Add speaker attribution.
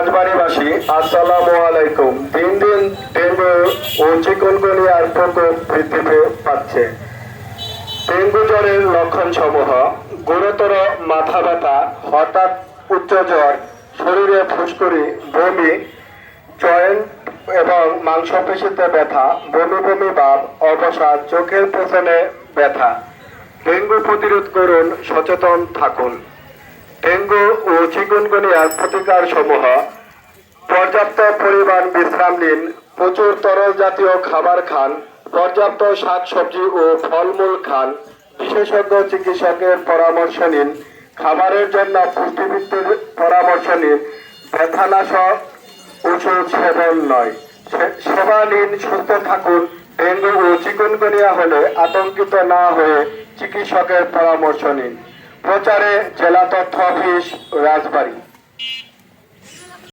Speaker 1: রাজবাড়িবাসী, আসসালামু আলাইকুম। দিন দিন ডেঙ্গু ও চিকনগুনিয়ার প্রকোপ বৃদ্ধি পাচ্ছে। ডেঙ্গু জ্বরের লক্ষণ সমূহ গুরুতর মাথা ব্যথা, হঠাৎ উচ্চ জ্বর, শরীরে ফুসকুড়ি, বমি, জয়েন্ট এবং মাংসপেশিতে ব্যথা, বমি বমি ভাব অবসাদ চোখের পেছনে ব্যথা। ডেঙ্গু প্রতিরোধ করুন, সচেতন থাকুন। ডেঙ্গু ও চিকুনগুনিয়ার প্রতিকার সমূহ পর্যাপ্ত পরিমাণ বিশ্রাম নিন, প্রচুর তরল জাতীয় খাবার খান, পর্যাপ্ত শাকসবজি ও ফলমূল খান, বিশেষজ্ঞ চিকিৎসকের পরামর্শ নিন, খাবারের জন্য পুষ্টিবিদদের পরামর্শ নিন, ব্যথানাশক ওষুধ সেবন নয়। সেবা নিন, সুস্থ থাকুন, ডেঙ্গু ও চিকুনগুনিয়া হলে আতঙ্কিত না হয়ে চিকিৎসকের পরামর্শ নিন। প্রচারে জেলা তথ্য অফিস রাজবাড়ী।